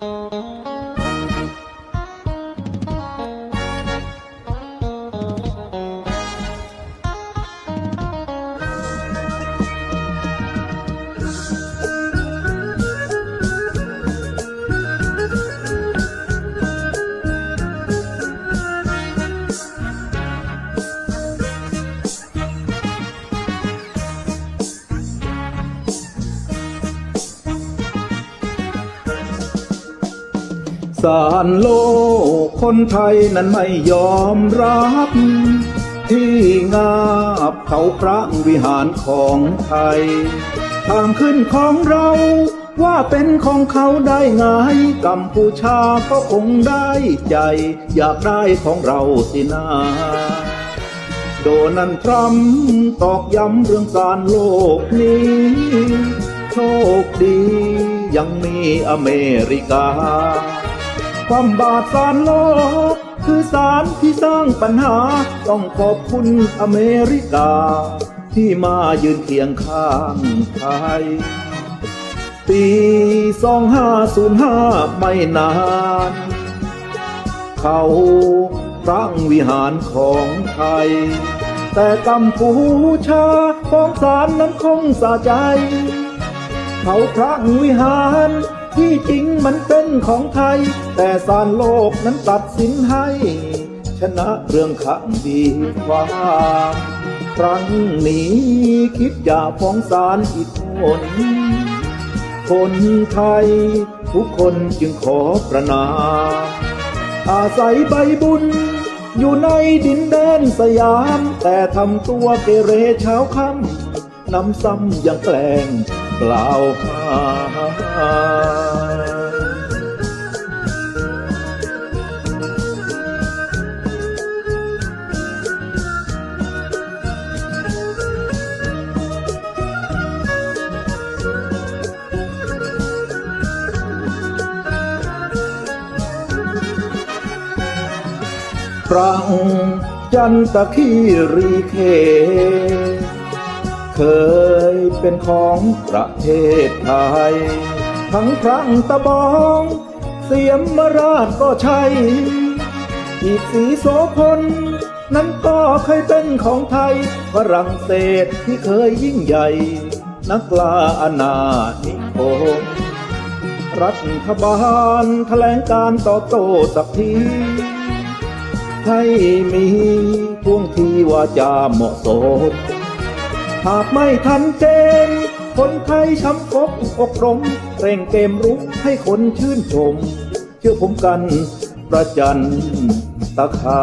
Música สารโลกคนไทยนั้นไม่ยอมรับ ที่งาบเขาพระวิหารของไทย ทางขึ้นของเราว่าเป็นของเขาได้ไงกัมพูชาก็คงได้ใจ อยากได้ของเราสินาโดนัลด์ทรัมป์ตอกย้ำเรื่องสารโลกนี้ โชคดียังมีอเมริกา ความบาดสารโลกคือสารที่สร้างปัญหา ต้องขอบคุณอเมริกา ที่มายืนเคียงข้างไทย ปี 2505 ไม่นาน เขาตั้งวิหารของไทย แต่กัมพูชาของสารนั้นคงสะใจ เขาพระวิหาร ที่จริงมันเป็นของไทย แต่สารโลกนั้นตัดสินให้ ชนะเรื่องขังดีความครั้งนี้คิดจะฟ้องศาลอีกคนคนไทย ทุกคนจึงขอประนามอาศัยใบบุญ อยู่ในดินแดนสยาม แต่ทำตัวเกเรเช้าค่ำนำซ้ำยังแกล้ง กล่าหาพระองค์จันตะคีรีเขต เคยเป็นของประเทศไทย ทั้งครั้งตะบอง เสียมมราชก็ใช่ อีกสีโสพลนั้นก็เคยเป็นของไทยฝรั่งเศสที่เคยยิ่งใหญ่ นักลาอาณานิคมรัฐบาลแถลงการต่อโต้สักทีให้มีท่วงทีว่าจะเหมาะสม หากไม่ทันเจนคนไทยช้ำฟกอกรมเร่งเกมรุกให้คนชื่นชม เชื่อผมกันประจันตะขา